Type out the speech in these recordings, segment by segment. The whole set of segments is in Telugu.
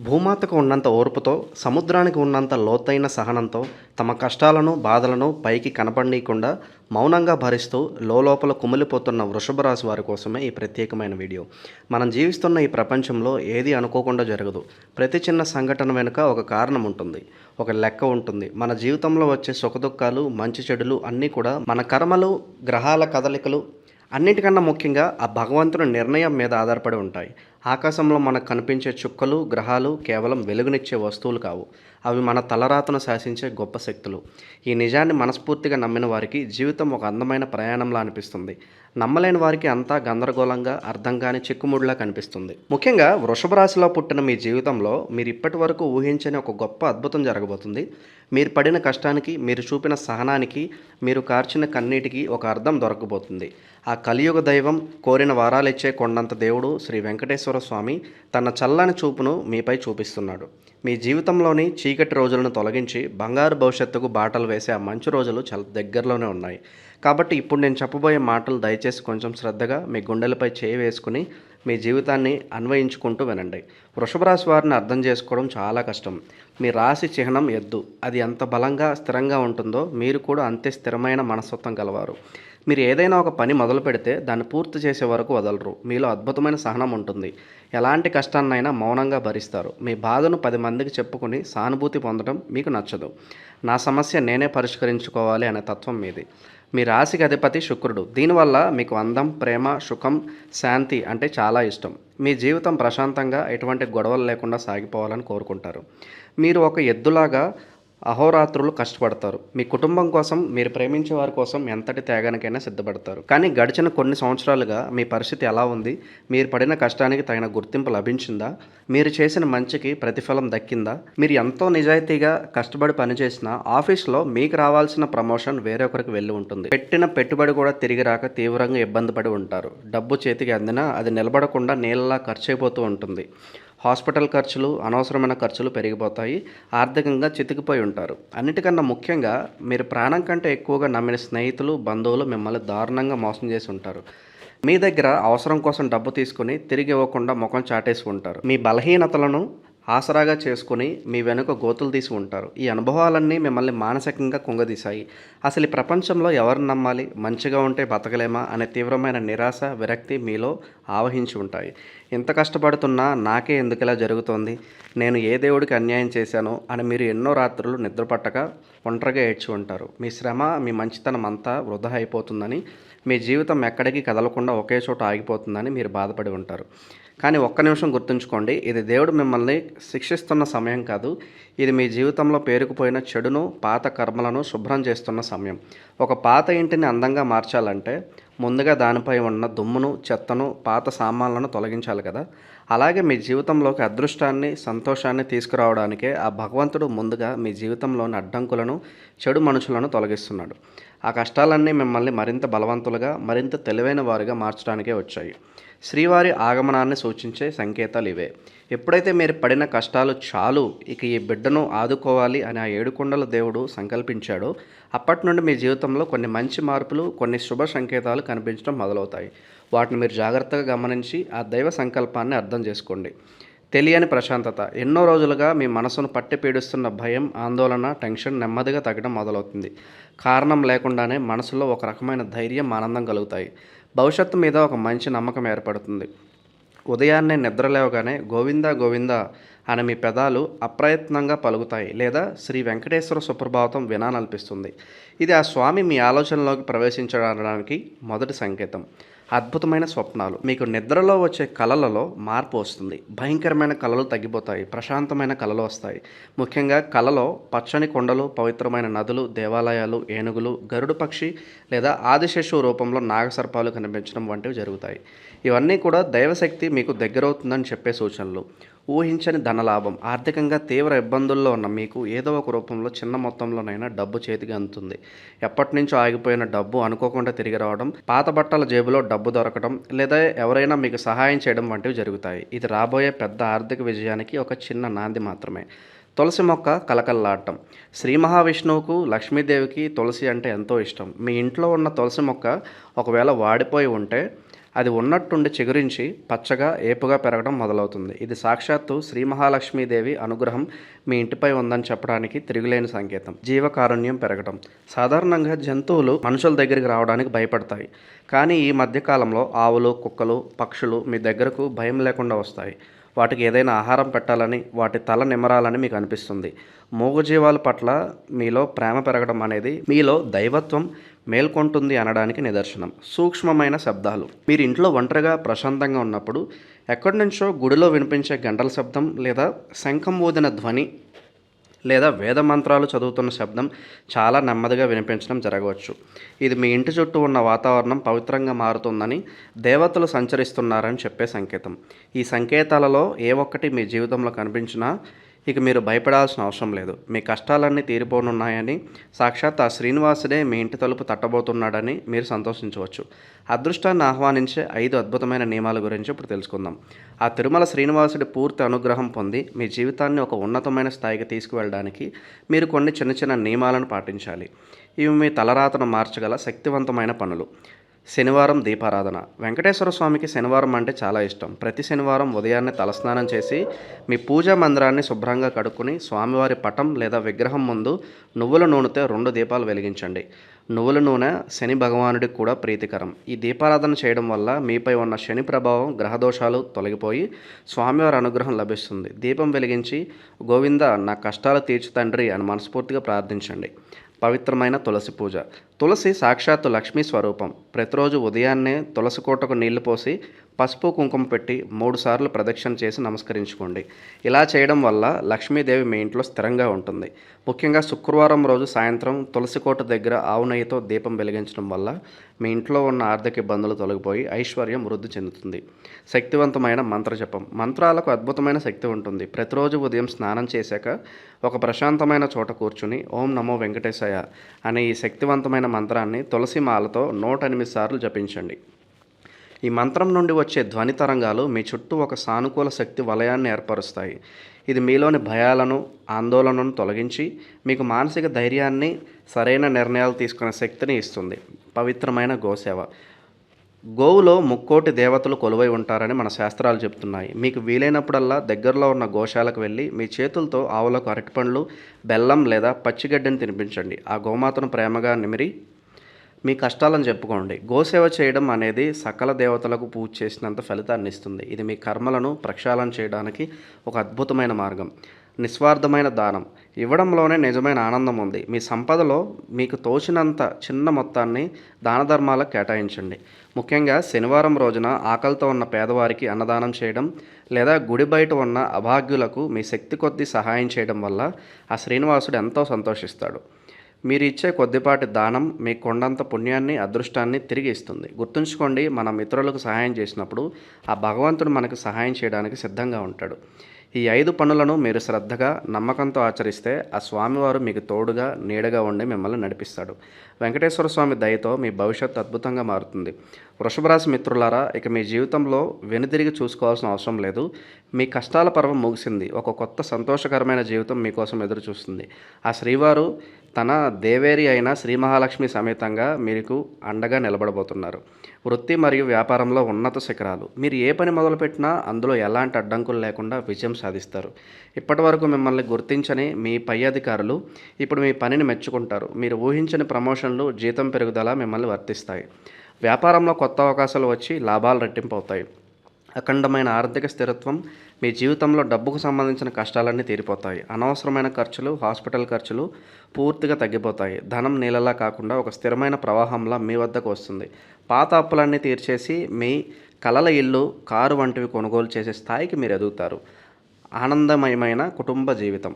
భూమాతకు ఉన్నంత ఓర్పుతో సముద్రానికి ఉన్నంత లోతైన సహనంతో తమ కష్టాలను బాధలను పైకి కనపడనీయకుండా మౌనంగా భరిస్తూ లోపల కుమిలిపోతున్న వృషభ రాశి వారి కోసమే ఈ ప్రత్యేకమైన వీడియో. మనం జీవిస్తున్న ఈ ప్రపంచంలో ఏది అనుకోకుండా జరగదు. ప్రతి చిన్న సంఘటన వెనుక ఒక కారణం ఉంటుంది. ఒక లెక్క ఉంటుంది. మన జీవితంలో వచ్చే సుఖదుఖాలు మంచి చెడులు అన్నీ కూడా మన కర్మలు గ్రహాల కదలికలు అన్నిటికన్నా ముఖ్యంగా ఆ భగవంతుని నిర్ణయం మీద ఆధారపడి ఉంటాయి. ఆకాశంలో మనకు కనిపించే చుక్కలు గ్రహాలు కేవలం వెలుగునిచ్చే వస్తువులు కావు. అవి మన తలరాతను శాసించే గొప్ప శక్తులు. ఈ నిజాన్ని మనస్ఫూర్తిగా నమ్మిన వారికి జీవితం ఒక అందమైన ప్రయాణంలా అనిపిస్తుంది. నమ్మలేని వారికి అంతా గందరగోళంగా అర్థం కాని చిక్కుముడిలా కనిపిస్తుంది. ముఖ్యంగా వృషభ రాశిలో పుట్టిన మీ జీవితంలో మీరు ఇప్పటి వరకు ఊహించని ఒక గొప్ప అద్భుతం జరగబోతుంది. మీరు పడిన కష్టానికి మీరు చూపిన సహనానికి మీరు కార్చిన కన్నీటికి ఒక అర్థం దొరకబోతుంది. ఆ కలియుగ దైవం కోరిన వారాలిచ్చే కొండంత దేవుడు శ్రీ వెంకటేశ్వర స్వామి తన చల్లని చూపును మీపై చూపిస్తున్నాడు. మీ జీవితంలోని చీకటి రోజులను తొలగించి బంగారు భవిష్యత్తుకు బాటలు వేసే ఆ మంచి రోజులు చాలా దగ్గరలోనే ఉన్నాయి. కాబట్టి ఇప్పుడు నేను చెప్పబోయే మాటలు దయచేసి కొంచెం శ్రద్ధగా మీ గుండెలపై చేయి వేసుకుని మీ జీవితాన్ని అన్వయించుకుంటూ వినండి. వృషభ రాశి వారిని అర్థం చేసుకోవడం చాలా కష్టం. మీ రాశి చిహ్నం ఎద్దు. అది ఎంత బలంగా స్థిరంగా ఉంటుందో మీరు కూడా అంతే స్థిరమైన మనస్తత్వం గలవారు. మీరు ఏదైనా ఒక పని మొదలు పెడితే దాన్ని పూర్తి చేసే వరకు వదలరు. మీలో అద్భుతమైన సహనం ఉంటుంది. ఎలాంటి కష్టాన్నైనా మౌనంగా భరిస్తారు. మీ బాధను పది మందికి చెప్పుకుని సానుభూతి పొందడం మీకు నచ్చదు. నా సమస్య నేనే పరిష్కరించుకోవాలి అనే తత్వం మీది. మీ రాశికి అధిపతి శుక్రుడు. దీనివల్ల మీకు అందం ప్రేమ సుఖం శాంతి అంటే చాలా ఇష్టం. మీ జీవితం ప్రశాంతంగా ఎటువంటి గొడవలు లేకుండా సాగిపోవాలని కోరుకుంటారు. మీరు ఒక ఎద్దులాగా అహోరాత్రులు కష్టపడతారు. మీ కుటుంబం కోసం మీరు ప్రేమించే వారి కోసం ఎంతటి త్యాగానికైనా సిద్ధపడతారు. కానీ గడిచిన కొన్ని సంవత్సరాలుగా మీ పరిస్థితి ఎలా ఉంది? మీరు పడిన కష్టానికి తగిన గుర్తింపు లభించిందా? మీరు చేసిన మంచికి ప్రతిఫలం దక్కిందా? మీరు ఎంతో నిజాయితీగా కష్టపడి పనిచేసిన ఆఫీస్లో మీకు రావాల్సిన ప్రమోషన్ వేరొకరికి వెళ్ళి ఉంటుంది. పెట్టిన పెట్టుబడి కూడా తిరిగి రాక తీవ్రంగా ఇబ్బంది పడి ఉంటారు. డబ్బు చేతికి అందినా అది నిలబడకుండా నీళ్ళలా ఖర్చు అయిపోతూ ఉంటుంది. హాస్పిటల్ ఖర్చులు అనవసరమైన ఖర్చులు పెరిగిపోతాయి ఆర్థికంగా చితికిపోయి ఉంటారు. అన్నిటికన్నా ముఖ్యంగా మీరు ప్రాణం కంటే ఎక్కువగా నమ్మిన స్నేహితులు బంధువులు మిమ్మల్ని దారుణంగా మోసం చేసి ఉంటారు. మీ దగ్గర అవసరం కోసం డబ్బు తీసుకుని తిరిగి ఇవ్వకుండా ముఖం చాటేసి ఉంటారు. మీ బలహీనతలను ఆసరాగా చేసుకుని మీ వెనుక గోతులు తీసి ఉంటారు. ఈ అనుభవాలన్నీ మిమ్మల్ని మానసికంగా కుంగదీశాయి. అసలు ఈ ప్రపంచంలో ఎవరిని నమ్మాలి? మంచిగా ఉంటే బతకలేమా? అనే తీవ్రమైన నిరాశ విరక్తి మీలో ఆవహించి ఉంటాయి. ఇంత కష్టపడుతున్నా నాకే ఎందుకు ఇలా జరుగుతోంది? నేను ఏ దేవుడికి అన్యాయం చేశాను అని మీరు ఎన్నో రాత్రులు నిద్రపట్టక ఒంటరిగా ఏడ్చి ఉంటారు. మీ శ్రమ మీ మంచితనం అంతా వృధా అయిపోతుందని మీ జీవితం ఎక్కడికి కదలకుండా ఒకే చోట ఆగిపోతుందని మీరు బాధపడి ఉంటారు. కానీ ఒక్క నిమిషం గుర్తుంచుకోండి ఇది దేవుడు మిమ్మల్ని శిక్షిస్తున్న సమయం కాదు ఇది మీ జీవితంలో పేరుకుపోయిన చెడును పాత కర్మలను శుభ్రం చేస్తున్న సమయం. ఒక పాత ఇంటిని అందంగా మార్చాలంటే ముందుగా దానిపై ఉన్న దుమ్మును చెత్తను పాత సామాన్లను తొలగించాలి కదా. అలాగే మీ జీవితంలోకి అదృష్టాన్ని సంతోషాన్ని తీసుకురావడానికే ఆ భగవంతుడు ముందుగా మీ జీవితంలోని అడ్డంకులను చెడు మనుషులను తొలగిస్తున్నాడు. ఆ కష్టాలన్నీ మిమ్మల్ని మరింత బలవంతులుగా మరింత తెలివైన వారిగా మార్చడానికే వచ్చాయి. శ్రీవారి ఆగమనాన్ని సూచించే సంకేతాలు ఇవే. ఎప్పుడైతే మీరు పడిన కష్టాలు చాలు ఇక ఈ బిడ్డను ఆదుకోవాలి అని ఆ ఏడుకొండల దేవుడు సంకల్పించాడో అప్పటి నుండి మీ జీవితంలో కొన్ని మంచి మార్పులు కొన్ని శుభ సంకేతాలు కనిపించడం మొదలవుతాయి. వాటిని మీరు జాగ్రత్తగా గమనించి ఆ దైవ సంకల్పాన్ని అర్థం చేసుకోండి. తెలియని ప్రశాంతత. ఎన్నో రోజులుగా మీ మనసును పట్టి పీడిస్తున్న భయం ఆందోళన టెన్షన్ నెమ్మదిగా తగ్గడం మొదలవుతుంది. కారణం లేకుండానే మనసులో ఒక రకమైన ధైర్యం ఆనందం కలుగుతాయి. భవిష్యత్తు మీద ఒక మంచి నమ్మకం ఏర్పడుతుంది. ఉదయాన్నే నిద్ర లేవగానే గోవిందా గోవిందా అని మీ పెదాలు అప్రయత్నంగా పలుకుతాయి లేదా శ్రీ వెంకటేశ్వర సుప్రభాతం వినాలనిపిస్తుంది ఇది ఆ స్వామి మీ ఆలోచనలోకి ప్రవేశించడానికి మొదటి సంకేతం. అద్భుతమైన స్వప్నాలు. మీకు నిద్రలో వచ్చే కళలలో మార్పు వస్తుంది. భయంకరమైన కళలు తగ్గిపోతాయి. ప్రశాంతమైన కళలు వస్తాయి. ముఖ్యంగా కళలో పచ్చని కొండలు పవిత్రమైన నదులు దేవాలయాలు ఏనుగులు గరుడు పక్షి లేదా ఆదిశేషు రూపంలో నాగసర్పాలు కనిపించడం వంటివి జరుగుతాయి. ఇవన్నీ కూడా దైవశక్తి మీకు దగ్గరవుతుందని చెప్పే సూచనలు. ఊహించని ధనలాభం ఆర్థికంగా తీవ్ర ఇబ్బందుల్లో ఉన్న మీకు ఏదో ఒక రూపంలో చిన్న మొత్తంలోనైనా డబ్బు చేతికి అందుతుంది. ఎప్పటి నుంచో ఆగిపోయిన డబ్బు అనుకోకుండా తిరిగి రావడం పాత బట్టల జేబులో డబ్బు దొరకడం లేదా ఎవరైనా మీకు సహాయం చేయడం వంటివి జరుగుతాయి. ఇది రాబోయే పెద్ద ఆర్థిక విజయానికి ఒక చిన్న నాంది మాత్రమే. తులసి మొక్క కలకల్లాడటం శ్రీ మహావిష్ణువుకు లక్ష్మీదేవికి తులసి అంటే ఎంతో ఇష్టం. మీ ఇంట్లో ఉన్న తులసి మొక్క ఒకవేళ వాడిపోయి ఉంటే అది ఉన్నట్టుండి చిగురించి పచ్చగా ఏపుగా పెరగడం మొదలవుతుంది. ఇది సాక్షాత్తు శ్రీ మహాలక్ష్మీదేవి అనుగ్రహం మీ ఇంటిపై ఉందని చెప్పడానికి తిరుగులేని సంకేతం. జీవకారుణ్యం పెరగడం సాధారణంగా జంతువులు మనుషుల దగ్గరికి రావడానికి భయపడతాయి. కానీ ఈ మధ్యకాలంలో ఆవులు కుక్కలు పక్షులు మీ దగ్గరకు భయం లేకుండా వస్తాయి. వాటికి ఏదైనా ఆహారం పెట్టాలని వాటి తల నిమరాలని మీకు అనిపిస్తుంది. మూగజీవాల పట్ల మీలో ప్రేమ పెరగడం అనేది మీలో దైవత్వం మేల్కొంటుంది అనడానికి నిదర్శనం. సూక్ష్మమైన శబ్దాలు. మీరు ఇంట్లో ఒంటరిగా ప్రశాంతంగా ఉన్నప్పుడు ఎక్కడి నుంచో గుడిలో వినిపించే గంటల శబ్దం లేదా శంఖం ఊదిన ధ్వని లేదా వేద మంత్రాలు చదువుతున్న శబ్దం చాలా నెమ్మదిగా వినిపించడం జరగవచ్చు. ఇది మీ ఇంటి చుట్టూ ఉన్న వాతావరణం పవిత్రంగా మారుతుందని దేవతలు సంచరిస్తున్నారని చెప్పే సంకేతం. ఈ సంకేతాలలో ఏ ఒక్కటి మీ జీవితంలో కనిపించినా ఇక మీరు భయపడాల్సిన అవసరం లేదు. మీ కష్టాలన్నీ తీరిపోనున్నాయని సాక్షాత్ ఆ శ్రీనివాసుడే మీ ఇంటి తలుపు తట్టబోతున్నాడని మీరు సంతోషించవచ్చు. అదృష్టాన్ని ఆహ్వానించే ఐదు అద్భుతమైన నియమాల గురించి ఇప్పుడు తెలుసుకుందాం. ఆ తిరుమల శ్రీనివాసుడి పూర్తి అనుగ్రహం పొంది మీ జీవితాన్ని ఒక ఉన్నతమైన స్థాయికి తీసుకువెళ్ళడానికి మీరు కొన్ని చిన్న చిన్న నియమాలను పాటించాలి. ఇవి మీ తలరాతను మార్చగల శక్తివంతమైన పనులు. శనివారం దీపారాధన. వెంకటేశ్వర స్వామికి శనివారం అంటే చాలా ఇష్టం. ప్రతి శనివారం ఉదయాన్నే తలస్నానం చేసి మీ పూజా మందిరాన్ని శుభ్రంగా కడుక్కుని స్వామివారి పటం లేదా విగ్రహం ముందు నువ్వుల నూనెతో రెండు దీపాలు వెలిగించండి. నువ్వుల నూనె శని భగవానుడికి కూడా ప్రీతికరం. ఈ దీపారాధన చేయడం వల్ల మీపై ఉన్న శని ప్రభావం గ్రహదోషాలు తొలగిపోయి స్వామివారి అనుగ్రహం లభిస్తుంది. దీపం వెలిగించి గోవింద నా కష్టాలు తీర్చు తండ్రి అని మనస్ఫూర్తిగా ప్రార్థించండి. పవిత్రమైన తులసి పూజ. తులసి సాక్షాత్తు లక్ష్మీ స్వరూపం. ప్రతిరోజు ఉదయాన్నే తులసి కోటకు నీళ్ళు పోసి పసుపు కుంకుమ పెట్టి మూడుసార్లు ప్రదక్షిణ చేసి నమస్కరించుకోండి. ఇలా చేయడం వల్ల లక్ష్మీదేవి మీ ఇంట్లో స్థిరంగా ఉంటుంది. ముఖ్యంగా శుక్రవారం రోజు సాయంత్రం తులసి కోట దగ్గర ఆవు నెయ్యితో దీపం వెలిగించడం వల్ల మీ ఇంట్లో ఉన్న ఆర్థిక ఇబ్బందులు తొలగిపోయి ఐశ్వర్యం వృద్ధి చెందుతుంది. శక్తివంతమైన మంత్రజపం. మంత్రాలకు అద్భుతమైన శక్తి ఉంటుంది. ప్రతిరోజు ఉదయం స్నానం చేశాక ఒక ప్రశాంతమైన చోట కూర్చుని ఓం నమో వెంకటేశయ అనే ఈ శక్తివంతమైన మంత్రాన్ని తులసి మాలతో నూట ఎనిమిది సార్లు జపించండి. ఈ మంత్రం నుండి వచ్చే ధ్వని తరంగాలు మీ చుట్టూ ఒక సానుకూల శక్తి వలయాన్ని ఏర్పరుస్తాయి. ఇది మీలోని భయాలను ఆందోళనను తొలగించి మీకు మానసిక ధైర్యాన్ని సరైన నిర్ణయాలు తీసుకునే శక్తిని ఇస్తుంది. పవిత్రమైన గోసేవ. గోవులో ముక్కోటి దేవతలు కొలువై ఉంటారని మన శాస్త్రాలు చెప్తున్నాయి. మీకు వీలైనప్పుడల్లా దగ్గరలో ఉన్న గోశాలకు వెళ్ళి మీ చేతులతో ఆవులకు అరటిపండ్లు బెల్లం లేదా పచ్చిగడ్డని తినిపించండి. ఆ గోమాతను ప్రేమగా నిమిరి మీ కష్టాలను చెప్పుకోండి. గోసేవ చేయడం అనేది సకల దేవతలకు పూజ చేసినంత ఫలితాన్ని ఇస్తుంది. ఇది మీ కర్మలను ప్రక్షాళన చేయడానికి ఒక అద్భుతమైన మార్గం. నిస్వార్థమైన దానం. ఇవ్వడంలోనే నిజమైన ఆనందం ఉంది. మీ సంపదలో మీకు తోచినంత చిన్న మొత్తాన్ని దాన ధర్మాలకు కేటాయించండి. ముఖ్యంగా శనివారం రోజున ఆకలితో ఉన్న పేదవారికి అన్నదానం చేయడం లేదా గుడి బయట ఉన్న అభాగ్యులకు మీ శక్తి కొద్దీ సహాయం చేయడం వల్ల ఆ శ్రీనివాసుడు ఎంతో సంతోషిస్తాడు. మీరు ఇచ్చే కొద్దిపాటి దానం మీ కొండంత పుణ్యాన్ని అదృష్టాన్ని తిరిగి ఇస్తుంది. గుర్తుంచుకోండి మన ఇతరులకు సహాయం చేసినప్పుడు ఆ భగవంతుడు మనకు సహాయం చేయడానికి సిద్ధంగా ఉంటాడు. ఈ ఐదు పనులను మీరు శ్రద్ధగా నమ్మకంతో ఆచరిస్తే ఆ స్వామివారు మీకు తోడుగా నీడగా ఉండి మిమ్మల్ని నడిపిస్తాడు. వెంకటేశ్వర స్వామి దయతో మీ భవిష్యత్తు అద్భుతంగా మారుతుంది. వృషభరాశి మిత్రులారా ఇక మీ జీవితంలో వెనుదిరిగి చూసుకోవాల్సిన అవసరం లేదు. మీ కష్టాల పర్వం ముగిసింది. ఒక కొత్త సంతోషకరమైన జీవితం మీకోసం ఎదురు చూస్తుంది ఆ శ్రీవారు తన దేవేరి అయిన శ్రీ మహాలక్ష్మి సమేతంగా మీకు అండగా నిలబడబోతున్నారు. వృత్తి మరియు వ్యాపారంలో ఉన్నత శిఖరాలు. మీరు ఏ పని మొదలుపెట్టినా అందులో ఎలాంటి అడ్డంకులు లేకుండా విజయం సాధిస్తారు. ఇప్పటివరకు మిమ్మల్ని గుర్తించని మీ పై అధికారులు ఇప్పుడు మీ పనిని మెచ్చుకుంటారు. మీరు ఊహించని ప్రమోషన్లు జీతం పెరుగుదల మిమ్మల్ని వర్తిస్తాయి. వ్యాపారంలో కొత్త అవకాశాలు వచ్చి లాభాలు రెట్టింపు అవుతాయి అఖండమైన ఆర్థిక స్థిరత్వం మీ జీవితంలో డబ్బుకు సంబంధించిన కష్టాలన్నీ తీరిపోతాయి. అనవసరమైన ఖర్చులు హాస్పిటల్ ఖర్చులు పూర్తిగా తగ్గిపోతాయి. ధనం నీళ్ళలా కాకుండా ఒక స్థిరమైన ప్రవాహంలా మీ వద్దకు వస్తుంది. పాత అప్పులన్నీ తీర్చేసి మీ కలల ఇల్లు కారు వంటివి కొనుగోలు చేసే స్థాయికి మీరు ఎదుగుతారు. ఆనందమయమైన కుటుంబ జీవితం.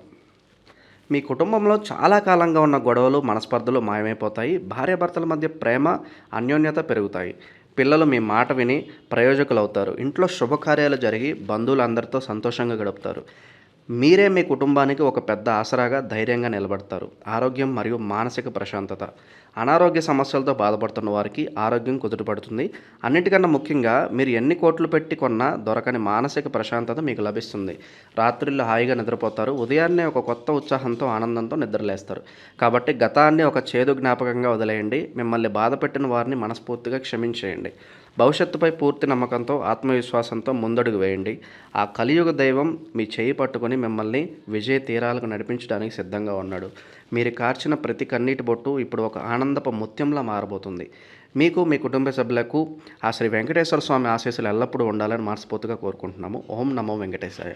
మీ కుటుంబంలో చాలా కాలంగా ఉన్న గొడవలు మనస్పర్ధలు మాయమైపోతాయి. భార్యాభర్తల మధ్య ప్రేమ అన్యోన్యత పెరుగుతాయి. పిల్లలు మీ మాట విని ప్రయోజకులు అవుతారు ఇంట్లో శుభకార్యాలు జరిగి బంధువులందరితో సంతోషంగా గడుపుతారు. మీరే మీ కుటుంబానికి ఒక పెద్ద ఆసరాగా ధైర్యంగా నిలబడతారు. ఆరోగ్యం మరియు మానసిక ప్రశాంతత. అనారోగ్య సమస్యలతో బాధపడుతున్న వారికి ఆరోగ్యం కుదుటపడుతుంది. అన్నిటికన్నా ముఖ్యంగా మీరు ఎన్ని కోట్లు పెట్టి కొన్నా దొరకని మానసిక ప్రశాంతత మీకు లభిస్తుంది. రాత్రిళ్ళు హాయిగా నిద్రపోతారు. ఉదయాన్నే ఒక కొత్త ఉత్సాహంతో ఆనందంతో నిద్రలేస్తారు. కాబట్టి గతాన్ని ఒక చేదు జ్ఞాపకంగా వదిలేయండి. మిమ్మల్ని బాధ పెట్టిన వారిని మనస్ఫూర్తిగా క్షమించేయండి. భవిష్యత్తుపై పూర్తి నమ్మకంతో ఆత్మవిశ్వాసంతో ముందడుగు వేయండి. ఆ కలియుగ దైవం మీ చేయి పట్టుకొని మిమ్మల్ని విజయ తీరాలకు నడిపించడానికి సిద్ధంగా ఉన్నాడు. మీరు కార్చిన ప్రతి కన్నీటి బొట్టు ఇప్పుడు ఒక ఆనందపు ముత్యంలా మారబోతుంది. మీకు మీ కుటుంబ సభ్యులకు ఆ శ్రీ వెంకటేశ్వర స్వామి ఆశీస్సులు ఎల్లప్పుడూ ఉండాలని మనస్ఫూర్తిగా కోరుకుంటున్నాము. ఓం నమో వెంకటేశాయ.